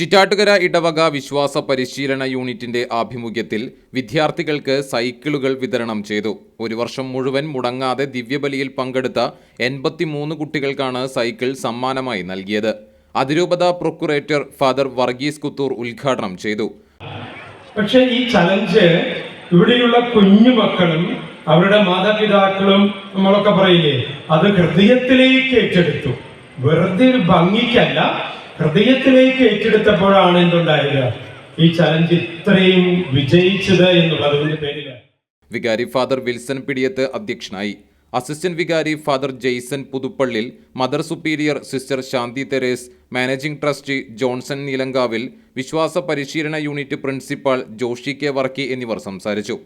ചിറ്റാട്ടുകര ഇടവക വിശ്വാസ പരിശീലന യൂണിറ്റിന്റെ ആഭിമുഖ്യത്തിൽ വിദ്യാർത്ഥികൾക്ക് സൈക്കിളുകൾ വിതരണം ചെയ്തു. ഒരു വർഷം മുഴുവൻ മുടങ്ങാതെ ദിവ്യബലിയിൽ പങ്കെടുത്ത എൺപത്തിമൂന്ന് കുട്ടികൾക്കാണ് സൈക്കിൾ സമ്മാനമായി നൽകിയത്. അതിരൂപത പ്രൊക്കുറേറ്റർ ഫാദർ വർഗീസ് കുത്തൂർ ഉദ്ഘാടനം ചെയ്തു. പക്ഷേ ഈ ചലഞ്ച് ഇവിടെയുള്ള കുഞ്ഞു മക്കളും അവരുടെ മാതാപിതാക്കളും നമ്മളൊക്കെ പറയില്ലേ അത് ഹൃദയത്തിലേക്ക് ഏറ്റെടുത്തു. വെറുതെ ഒരു ഭംഗിക്കല്ല ഹൃദയത്തിലേക്ക് ഏറ്റെടുത്തപ്പോഴാണ് എന്തുണ്ടായത്? ഈ ചലഞ്ച് ഇത്രയും വിജയിച്ചത് എന്നുള്ളതിന്റെ പേരിൽ. വികാരി ഫാദർ വിൽസൺ പിടിയത്ത് അധ്യക്ഷനായി. അസിസ്റ്റന്റ് വികാരി father Jaison പുതുപ്പള്ളിൽ mother superior sister Shanthi Therese managing trustee Johnson Neelankavil വിശ്വാസ പരിശീലന unit principal Joshy K Varkey എന്നിവർ സംസാരിച്ചു.